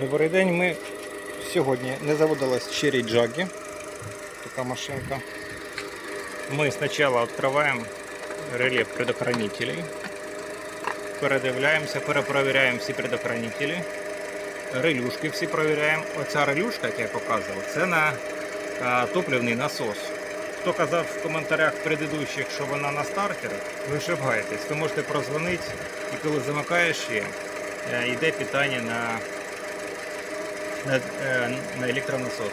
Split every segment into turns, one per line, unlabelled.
Добрий день. Ми сьогодні не заводилась Cherry Jaggy. Така машинка. Ми спочатку відкриваємо реле предохранителей. Передивляємося, перепровіряємо всі предохранителі. Релюшки всі перевіряємо. Оця релюшка, як я показував, це на топливний насос. Хто казав в коментарях предыдущих, що вона на стартері, ви ошибаєтесь. Ви можете прозвонити і коли замикаєш її, е, йде питання на, на, е, на електронасос.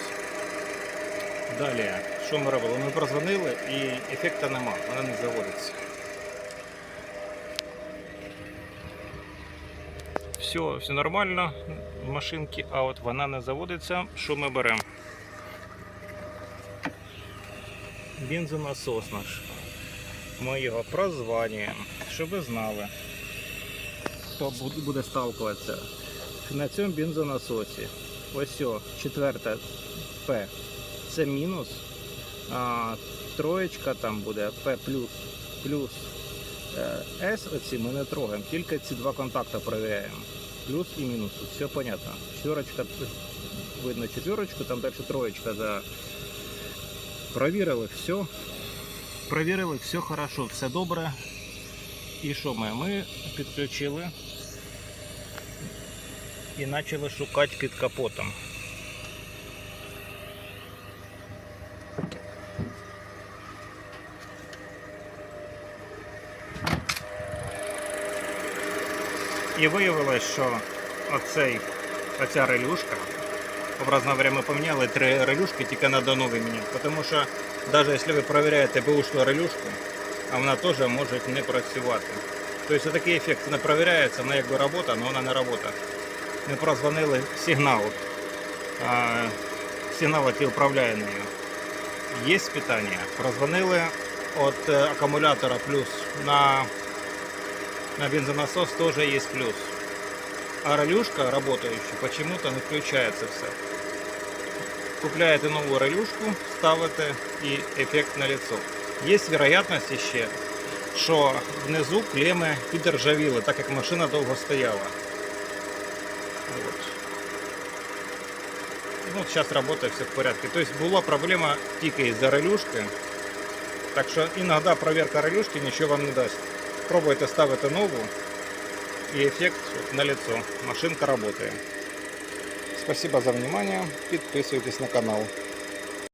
Далі, що ми робили? Ми прозвонили і ефекту нема, вона не заводиться. Все, все нормально в машинці, а от вона не заводиться. Що ми беремо? Бензонасос наш. Ми його прозванюємо, щоб ви знали, хто буде сталкуватися. На цьому бензонасосі. Ось о, четверта П. Це мінус. А, троєчка там буде П плюс. Плюс Е, С оці ми не трогаємо, тільки ці два контакти перевіряємо. Плюс і мінус. Все понятно. Четверочка, видно четверочку, там далі троєчка за. Провірили все. Провірили, все хорошо, все добре. І що ми? Ми підключили і почали шукати під капотом. І виявилось, що оцей, оця релюшка, образно говоря, ми поміняли три релюшки, тільки треба нові міняти. Тому що навіть якщо ви перевіряєте бушну релюшку, а вона теж може не працювати. Тобто такий ефект не перевіряється, вона якби робота, але вона не робота. Ми прозвонили сигнал, а, сигнал, який управляє нею. Є питання. Прозвонили від е, акумулятора плюс на на бензонасос тоже есть плюс. А релюшка работающая почему-то не включается все. Купляєте нову релюшку, ставите і ефект на лицо. Є вероятність ще, що внизу клеми підржавіли, так як машина довго стояла. Вот. Ну, зараз работает все в порядке. То есть була проблема тільки із-за релюшки. Так що іноді проверка релюшки нічого вам не дасть. Пробуйте ставити нову і ефект на лицо. Машинка работает. Спасибо за внимание. Підписуйтесь на канал.